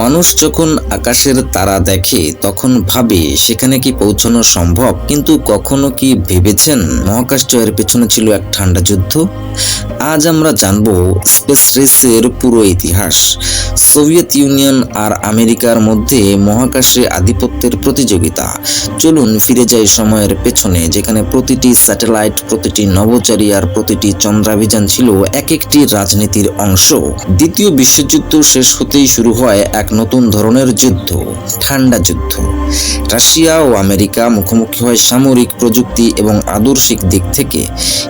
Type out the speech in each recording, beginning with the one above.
মানুষ যখন আকাশের তারা দেখে, তখন ভাবে সেখানে কি পৌঁছানো সম্ভব। কিন্তু কখনো কি ভেবেছেন মহাকাশ জয়ের পেছনে ছিল এক ঠান্ডা যুদ্ধ? আজ আমরা জানব স্পেস রেসের পুরো ইতিহাস। সোভিয়েত ইউনিয়ন আর আমেরিকার মধ্যে মহাকাশে আধিপত্যের প্রতিযোগিতা। চলুন ফিরে যাই সময়ের পেছনে, যেখানে প্রতিটি স্যাটেলাইট, প্রতিটি নভোচারী আর প্রতিটি চন্দ্রাভিযান ছিল এক একটি রাজনীতির অংশ। দ্বিতীয় বিশ্বযুদ্ধ শেষ হতেই শুরু হয় এক নতুন ধরনের যুদ্ধ, ঠান্ডা যুদ্ধ। রাশিয়া ও আমেরিকা মুখোমুখি হয় সামরিক প্রযুক্তি এবং আদর্শিক দিক থেকে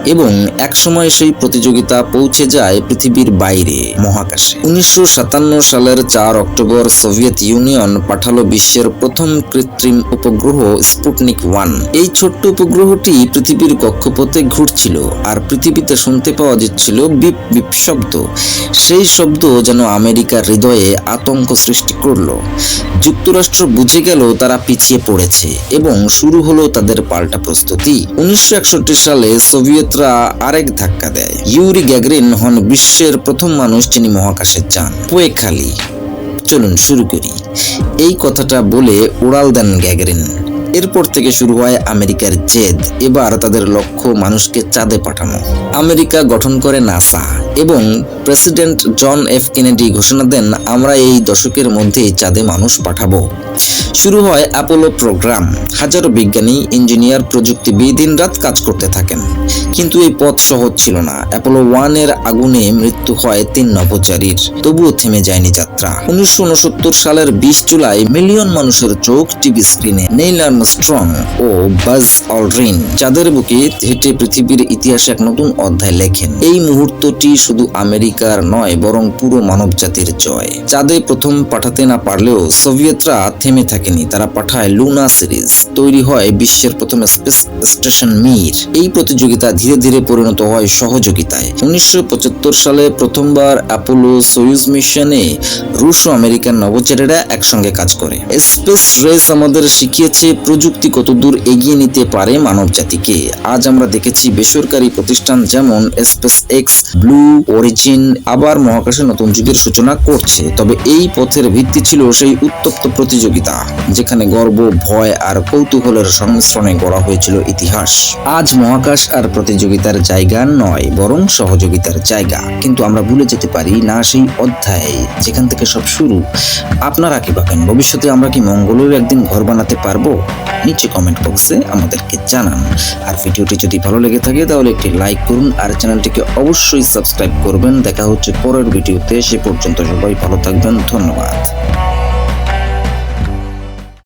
এবং একসময় সেই প্রতিযোগিতা পৌঁছে যায় পৃথিবীর বাইরে, মহাকাশে। উনিশশো সাতান্ন সালের চার অক্টোবর সোভিয়েত ইউনিয়ন পাঠালো বিশ্বের প্রথম কৃত্রিম উপগ্রহ স্পুটনিক ওয়ান। এই ছোট্ট উপগ্রহটি পৃথিবীর কক্ষপথে ঘুরছিল আর পৃথিবীতে শুনতে পাওয়া যাচ্ছিল বিপ বিপ শব্দ। সেই শব্দ যেন আমেরিকার হৃদয়ে আতঙ্ক সৃষ্টি করল। যুক্তরাষ্ট্র বুঝে গেল তারা পিছিয়ে পড়েছে এবং শুরু হলো তাদের পাল্টা প্রস্তুতি। উনিশশো একষট্টি সালে সোভিয়েতরা আরেক ধাক্কা দেয়। ইউরি গ্যাগরিন হন বিশ্বের প্রথম মানুষ যিনি মহাকাশে যান। পোয়েখালি। চলুন শুরু করি। এই কথাটা বলে উড়াল দেন গ্যাগরিন। এরপর থেকে শুরু হয় আমেরিকার জেদ। এবার তাদের লক্ষ্য মানুষকে চাঁদে পাঠানো। আমেরিকা গঠন করে নাসা এবং প্রেসিডেন্ট জন এফ কেনেডি ঘোষণা দেন, আমরা এই দশকের মধ্যেই চাঁদে মানুষ পাঠাবো। শুরু হয় অ্যাপোলো প্রোগ্রাম হাজারো বিজ্ঞানী ইঞ্জিনিয়ার প্রযুক্তিবিদ দিন রাত কাজ করতে থাকেন। কিন্তু এই পথ সহজ ছিল না। অ্যাপোলো ওয়ানের আগুনে মৃত্যু হয় তিন নভোচারীর। তবুও থেমে যায়নি যাত্রা। উনিশশো উনসত্তর সালের বিশ জুলাই মিলিয়ন মানুষের চোখ টিভি স্ক্রিনে নেইল আর্মস্ট্রং ও বাজ অলড্রিন চাঁদের বুকে হেঁটে পৃথিবীর ইতিহাসে এক নতুন অধ্যায় লেখেন। এই মুহূর্তটি শুধু আমেরিকার নয়, বরং পুরো মানব জাতির জয়। চাঁদে প্রথম পাঠাতে না পারলেও সোভিয়েতরা থেমে থাকেনি, তারা পাঠায় লুনা সিরিজ তৈরি হয় বিশ্বের প্রথম স্পেস স্টেশন মির এই প্রতিযোগিতা ধীরে ধীরে পরিণত হয় সহযোগিতায়। উনিশশো পঁচাত্তর সালে প্রথমবার অ্যাপোলো সোয়ুজ মিশনে রুশ ও আমেরিকান নভোচারীরা একসঙ্গে কাজ করে। স্পেস রেস আমাদের শিখিয়েছে প্রযুক্তি কতদূর এগিয়ে নিতে পারে মানব জাতিকে আজ আমরা দেখেছি বেসরকারি প্রতিষ্ঠান যেমন স্পেস এক্স ব্লু অরিজিন আবার মহাকাশে নতুন যুগের সূচনা করছে। তবে এই পথের ভিত্তি ছিল সেই উত্তপ্ত প্রতিযোগিতা। যেখানে গর্ব, ভয় আর কৌতূহলের সংমিশ্রণে গড়া হয়েছিল ইতিহাস। আজ মহাকাশ আর প্রতিযোগিতার জায়গা নয়, বরং সহযোগিতার জায়গা। কিন্তু আমরা ভুলে যেতে পারি না সেই অধ্যায় যেখান থেকে সব শুরু। আপনারা কি ভাবেন, ভবিষ্যতে আমরা কি মঙ্গলের একদিন ঘর বানাতে পারব? নিচে কমেন্ট বক্সে আমাদেরকে জানান। আর ভিডিওটি যদি ভালো লেগে থাকে, তাহলে একটি লাইক করুন। আর চ্যানেলটিকে অবশ্যই সাবস্ক্রাইব করবেন। দেখা হচ্ছে পরের ভিডিওতে। সে পর্যন্ত সবাই ভালো থাকবেন। ধন্যবাদ।